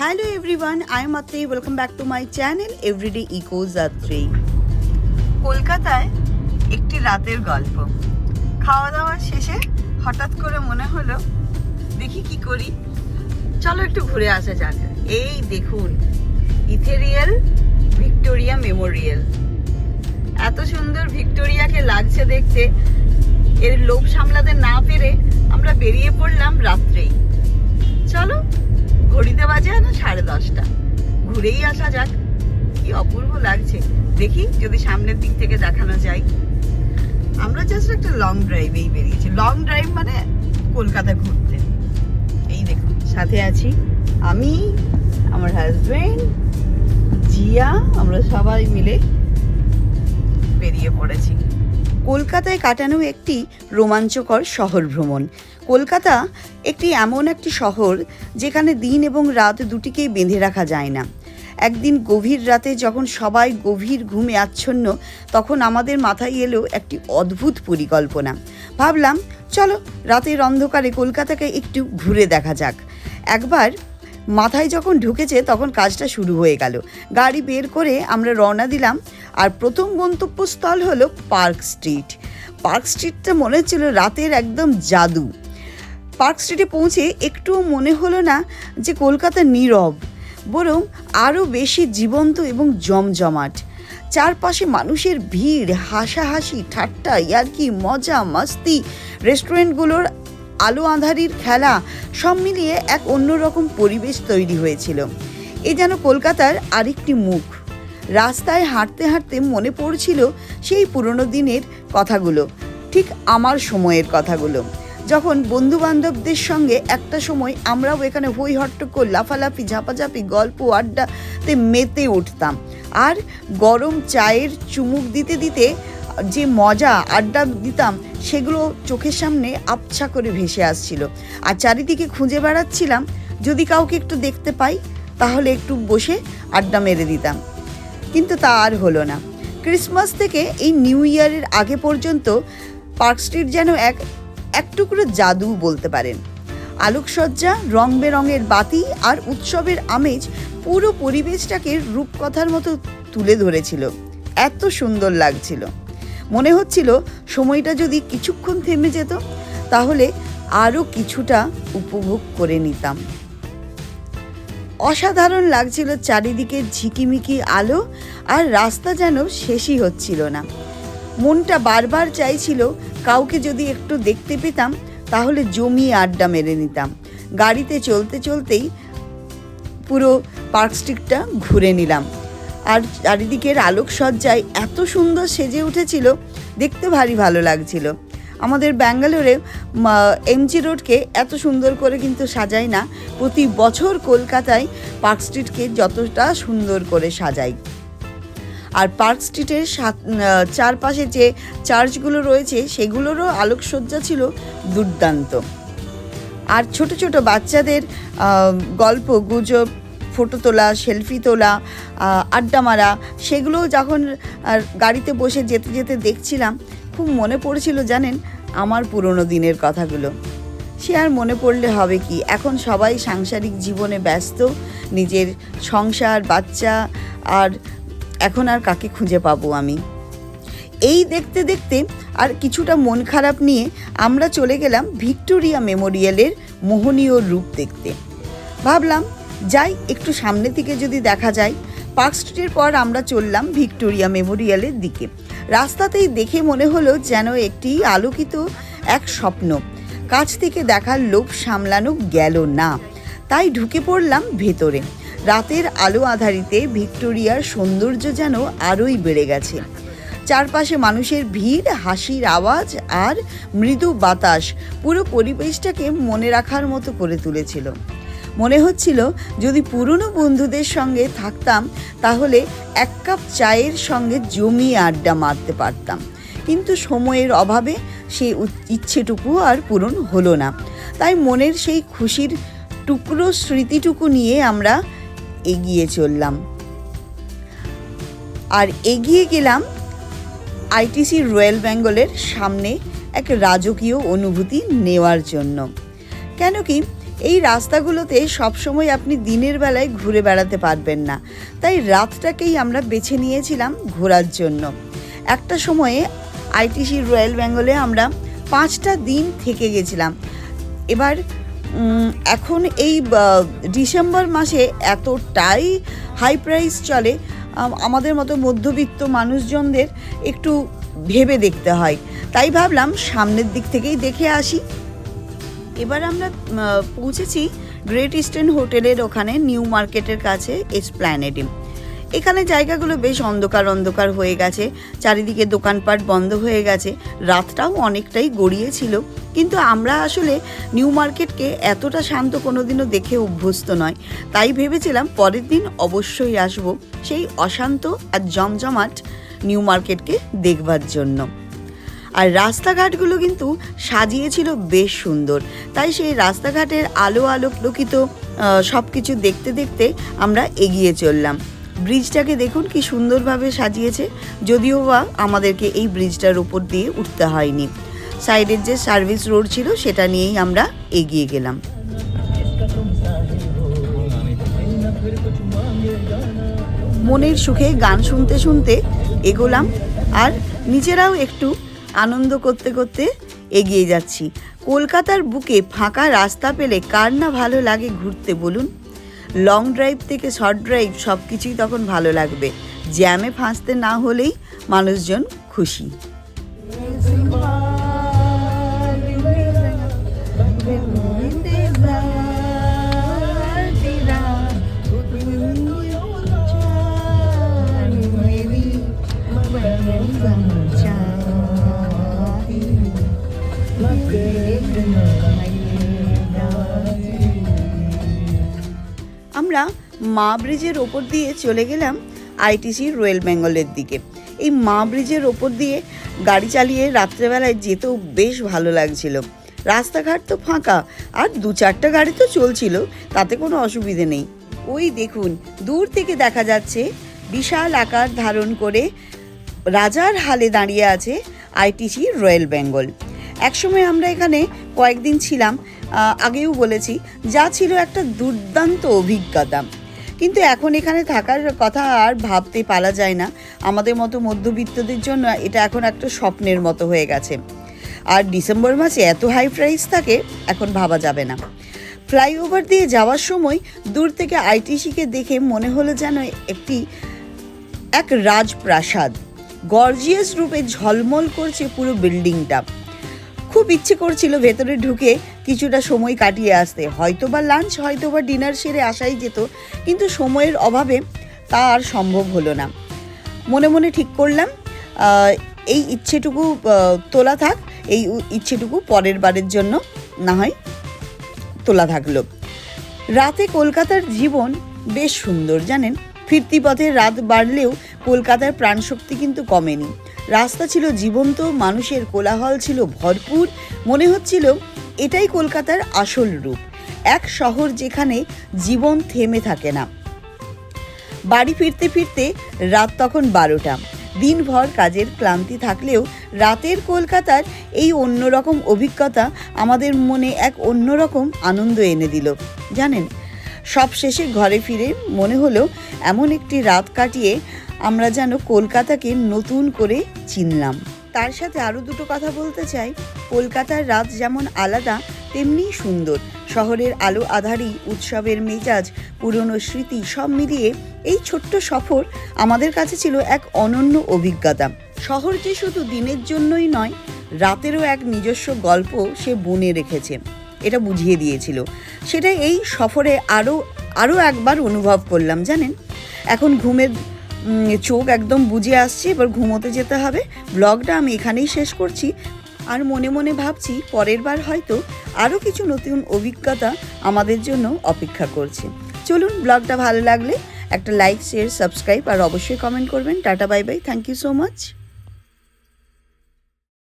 Hello everyone I am Atreyee welcome back to my channel everyday eco Jatri কলকাতায় একটি রাতের গল্প। খাওয়া দাওয়া শেষে হঠাৎ করে মনে হলো, দেখি কি করি। চলো একটু ঘুরে আসা যাক। এই দেখুন, ইথেরিয়াল ভিক্টোরিয়া মেমোরিয়াল। এত সুন্দর ভিক্টোরিয়াকে লাগছে দেখতে। এর লোভ সামলাতে না পেরে আমরা বেরিয়ে পড়লাম রাত্রেই। চলো ঘড়িতে বাজে না সাড়ে দশটা। ঘুরেই আসা যাক, কি অপূর্ব লাগছে। দেখি যদি সামনের দিক থেকে দেখানো যায়। আমরা জাস্ট একটা লং ড্রাইভেই বেরিয়েছি। লং ড্রাইভ মানে কলকাতা ঘুরতে। এই দেখুন, সাথে আছি আমি, আমার হাজব্যান্ড জিয়া, আমরা সবাই মিলে কলকাতায় কাটানো একটি রোমাঞ্চকর শহর ভ্রমণ। কলকাতা একটি এমন একটি শহর যেখানে দিন এবং রাত দুটিকেই বেঁধে রাখা যায় না। একদিন গভীর রাতে যখন সবাই গভীর ঘুমে আচ্ছন্ন, তখন আমাদের মাথায় এলো একটি অদ্ভুত পরিকল্পনা। ভাবলাম, চলো রাতের অন্ধকারে কলকাতাকে একটু ঘুরে দেখা যাক। একবার মাথায় যখন ঢুকেছে তখন কাজটা শুরু হয়ে গেল। গাড়ি বের করে আমরা রওনা দিলাম আর প্রথম গন্তব্যস্থল হলো পার্ক স্ট্রিট। পার্ক স্ট্রিটটা মনে হচ্ছিল রাতের একদম জাদু। পার্ক স্ট্রিটে পৌঁছে একটুও মনে হলো না যে কলকাতা নীরব, বরং আরও বেশি জীবন্ত এবং জমজমাট। চারপাশে মানুষের ভিড়, হাসাহাসি, ঠাট্টা, ইয়ার্কি, মজা, মাস্তি, রেস্টুরেন্টগুলোর আলো আঁধারির খেলা, সব মিলিয়ে এক অন্যরকম পরিবেশ তৈরি হয়েছিল। এ যেন কলকাতার আরেকটি মুখ। রাস্তায় হাঁটতে হাঁটতে মনে পড়ছিল সেই পুরনো দিনের কথাগুলো, ঠিক আমার সময়ের কথাগুলো। যখন বন্ধু বান্ধবদের সঙ্গে একটা সময় আমরাও এখানে হই হট্টকর লাফালাফি, ঝাপাঝাপি, গল্প, আড্ডাতে মেতে উঠতাম। আর গরম চায়ের চুমুক দিতে দিতে যে মজা আড্ডা দিতাম, সেগুলো চোখের সামনে আবছা করে ভেসে আসছিল। আর চারিদিকে খুঁজে বেড়াচ্ছিলাম, যদি কাউকে একটু দেখতে পাই, তাহলে একটু বসে আড্ডা মেরে দিতাম। কিন্তু তা আর হলো না। ক্রিসমাস থেকে এই নিউ ইয়ারের আগে পর্যন্ত পার্ক স্ট্রিট যেন এক এক টুকরো জাদু বলতে পারেন। আলোকসজ্জা রং বেরঙের বাতি আর উৎসবের আমেজ পুরো পরিবেশটাকে রূপকথার মতো তুলে ধরেছিল। এত সুন্দর লাগছিল। মনে হচ্ছিল সময়টা যদি কিছুক্ষণ থেমে যেত, তাহলে আরও কিছুটা উপভোগ করে নিতাম। অসাধারণ লাগছিল চারিদিকে ঝিকিমিকি আলো আর রাস্তা যেন শেষই হচ্ছিল না। মনটা বারবার চাইছিল কাউকে যদি একটু দেখতে পেতাম, তাহলে জমিয়ে আড্ডা মেরে নিতাম। গাড়িতে চলতে চলতেই পুরো পার্ক স্ট্রিটটা ঘুরে নিলাম। আর চারিদিকের আলোকসজ্জায় এত সুন্দর সেজে উঠেছিল, দেখতে ভারী ভালো লাগছিল। আমাদের ব্যাঙ্গালোরে এমজি রোডকে এত সুন্দর করে কিন্তু সাজায় না। প্রতি বছর কলকাতায় পার্ক স্ট্রিটকে যতটা সুন্দর করে সাজায় আর পার্ক স্ট্রিটের চারপাশে যে চার্চগুলো রয়েছে, সেগুলোরও আলোকসজ্জা ছিল দুর্দান্ত। আর ছোট ছোট বাচ্চাদের গল্প, গুজব, ফটো তোলা, সেলফি তোলা আড্ডা মারা সেগুলো যখন গাড়িতে বসে যেতে যেতে দেখছিলাম খুব মনে পড়ছিল জানেন আমার পুরনো দিনের কথাগুলো। সে আর মনে পড়লে হবে কি? এখন সবাই সাংসারিক জীবনে ব্যস্ত, নিজের সংসার, বাচ্চা, আর এখন আর কাকে খুঁজে পাবো আমি? এই দেখতে দেখতে আর কিছুটা মন খারাপ নিয়ে আমরা চলে গেলাম ভিক্টোরিয়া মেমোরিয়ালের মোহনীয় রূপ দেখতে। ভাবলাম, যাই একটু সামনে থেকে যদি দেখা যায় পার্ক স্ট্রিটের পর আমরা চললাম ভিক্টোরিয়া মেমোরিয়ালের দিকে। রাস্তাতেই দেখে মনে হলো যেন একটি আলোকিত এক স্বপ্ন। কাছ থেকে দেখার লোভ সামলানো গেল না। তাই ঢুকে পড়লাম ভেতরে। রাতের আলো আধারিতে ভিক্টোরিয়ার সৌন্দর্য যেন আরোই বেড়ে গেছে। চারপাশে মানুষের ভিড়, হাসির আওয়াজ আর মৃদু বাতাস পুরো পরিবেশটাকে মনে রাখার মতো করে তুলেছিল। মনে হচ্ছিল যদি পুরনো বন্ধুদের সঙ্গে থাকতাম, তাহলে এক কাপ চায়ের সঙ্গে জমিয়ে আড্ডা মারতে পারতাম। কিন্তু সময়ের অভাবে সেই ইচ্ছেটুকু আর পূরণ হলো না। তাই মনের সেই খুশির টুকরো স্মৃতিটুকু নিয়ে আমরা এগিয়ে চললাম। আর এগিয়ে গেলাম আইটিসি রয়্যাল বেঙ্গলের সামনে এক রাজকীয় অনুভূতি নেওয়ার জন্য। কেন কি এই রাস্তাগুলোতে সবসময় আপনি দিনের বেলায় ঘুরে বেড়াতে পারবেন না। তাই রাতটাকেই আমরা বেছে নিয়েছিলাম ঘোরার জন্য। একটা সময়ে আইটিসি রয়্যাল বেঙ্গলে আমরা পাঁচটা দিন থেকে গেছিলাম। এবার এখন এই ডিসেম্বর মাসে এতটাই হাই প্রাইস চলে আমাদের মতো মধ্যবিত্ত মানুষজনদের একটু ভেবে দেখতে হয়। তাই ভাবলাম সামনের দিক থেকেই দেখে আসি। এবার আমরা পৌঁছেছি গ্রেট ইস্টার্ন হোটেলের ওখানে নিউ মার্কেটের কাছে এসপ্ল্যানেডে এখানে জায়গাগুলো বেশ অন্ধকার অন্ধকার হয়ে গেছে, চারিদিকে দোকানপাট বন্ধ হয়ে গেছে, রাতটাও অনেকটাই গড়িয়েছিল কিন্তু আমরা আসলে নিউ মার্কেটকে এতটা শান্ত কোনোদিনও দেখে অভ্যস্ত নয়। তাই ভেবেছিলাম পরের দিন অবশ্যই আসব সেই অশান্ত আর জমজমাট নিউ মার্কেটকে দেখবার জন্য। আর রাস্তাঘাটগুলো কিন্তু সাজিয়েছিল বেশ সুন্দর। তাই সেই রাস্তাঘাটের আলো আলোকলোকিত সব কিছু দেখতে দেখতে আমরা এগিয়ে চললাম। ব্রিজটাকে দেখুন কি সুন্দরভাবে সাজিয়েছে, যদিও বা আমাদেরকে এই ব্রিজটার উপর দিয়ে উঠতে হয়নি। সাইডের যে সার্ভিস রোড ছিল, সেটা নিয়েই আমরা এগিয়ে গেলাম। মনের সুখে গান শুনতে শুনতে এগোলাম, আর নিজেরাও একটু আনন্দ করতে করতে এগিয়ে যাচ্ছি। কলকাতার বুকে ফাঁকা রাস্তা পেলে কার না ভালো লাগে ঘুরতে বলুন? লং ড্রাইভ থেকে শর্ট ড্রাইভ সব কিছুই তখন ভালো লাগবে। জ্যামে ফাঁসতে না হলেই মানুষজন খুশি। আমরা মা ব্রিজের ওপর দিয়ে চলে গেলাম আইটিসি রয়্যাল বেঙ্গলের দিকে। এই মা ব্রিজের ওপর দিয়ে গাড়ি চালিয়ে রাত্রেবেলায় যেতেও বেশ ভালো লাগছিল। রাস্তাঘাট তো ফাঁকা, আর দু চারটা গাড়ি তো চলছিল, তাতে কোনো অসুবিধে নেই। ওই দেখুন, দূর থেকে দেখা যাচ্ছে বিশাল আকার ধারণ করে রাজার হালে দাঁড়িয়ে আছে আইটিসি রয়্যাল বেঙ্গল। একসময় আমরা এখানে কয়েকদিন ছিলাম আগেও বলেছি, যা ছিল একটা দুর্দান্ত অভিজ্ঞতা। কিন্তু এখন এখানে থাকার কথা আর ভাবতে পারা যায় না। আমাদের মতো মধ্যবিত্তদের জন্য এটা এখন একটা স্বপ্নের মতো হয়ে গেছে। আর ডিসেম্বর মাসে এত হাই প্রাইস থাকে, এখন ভাবা যাবে না। ফ্লাইওভার দিয়ে যাওয়ার সময় দূর থেকে আইটিসিকে দেখে মনে হলো যেন একটি, এক রাজপ্রাসাদ। গর্জিয়াস রূপে ঝলমল করছে পুরো বিল্ডিংটা। খুব ইচ্ছে করছিল ভেতরে ঢুকে কিছুটা সময় কাটিয়ে আসতে। হয়তো বা লাঞ্চ হয়তো বা ডিনার সেরে আসাই যেত, কিন্তু সময়ের অভাবে তা আর সম্ভব হলো না। মনে মনে ঠিক করলাম এই ইচ্ছেটুকু তোলা থাক, এই ইচ্ছেটুকু পরের বারের জন্য, না হয় তোলা থাকল। রাতে কলকাতার জীবন বেশ সুন্দর, জানেন? ফিরতি পথে রাত বাড়লেও কলকাতার প্রাণশক্তি কিন্তু কমেনি। রাস্তা ছিল জীবন্ত, মানুষের কোলাহল ছিল ভরপুর। মনে হচ্ছিল এটাই কলকাতার আসল রূপ। এক শহর যেখানে জীবন থেমে থাকে না। বাড়ি ফিরতে ফিরতে রাত তখন বারোটা। দিনভর কাজের ক্লান্তি থাকলেও রাতের কলকাতার এই অন্যরকম অভিজ্ঞতা আমাদের মনে এক অন্যরকম আনন্দ এনে দিল। জানেন সব শেষে ঘরে ফিরে মনে হলো এমন একটি রাত কাটিয়ে আমরা যেন কলকাতাকে নতুন করে চিনলাম। তার সাথে আরও দুটো কথা বলতে চাই। কলকাতার রাত যেমন আলাদা তেমনিই সুন্দর। শহরের আলো আধারি, উৎসবের মেজাজ, পুরনো স্মৃতি সব মিলিয়ে এই ছোট্ট সফর আমাদের কাছে ছিল এক অনন্য অভিজ্ঞতা। শহর যে শুধু দিনের জন্যই নয়, রাতেরও এক নিজস্ব গল্প সে বনে রেখেছে। এটা বুঝিয়ে দিয়েছিল। সেটা এই সফরে আরও আরও একবার অনুভব করলাম, জানেন? এখন ঘুমের চোখ একদম বুঝে আসছে, এবার ঘুমোতে যেতে হবে। ব্লগটা আমি এখানেই শেষ করছি। আর মনে মনে ভাবছি পরের বার হয়তো আরও কিছু নতুন অভিজ্ঞতা আমাদের জন্য অপেক্ষা করছে। চলুন, ব্লগটা ভালো লাগলে একটা লাইক শেয়ার সাবস্ক্রাইব আর অবশ্যই কমেন্ট করবেন। Tata bye bye thank you so much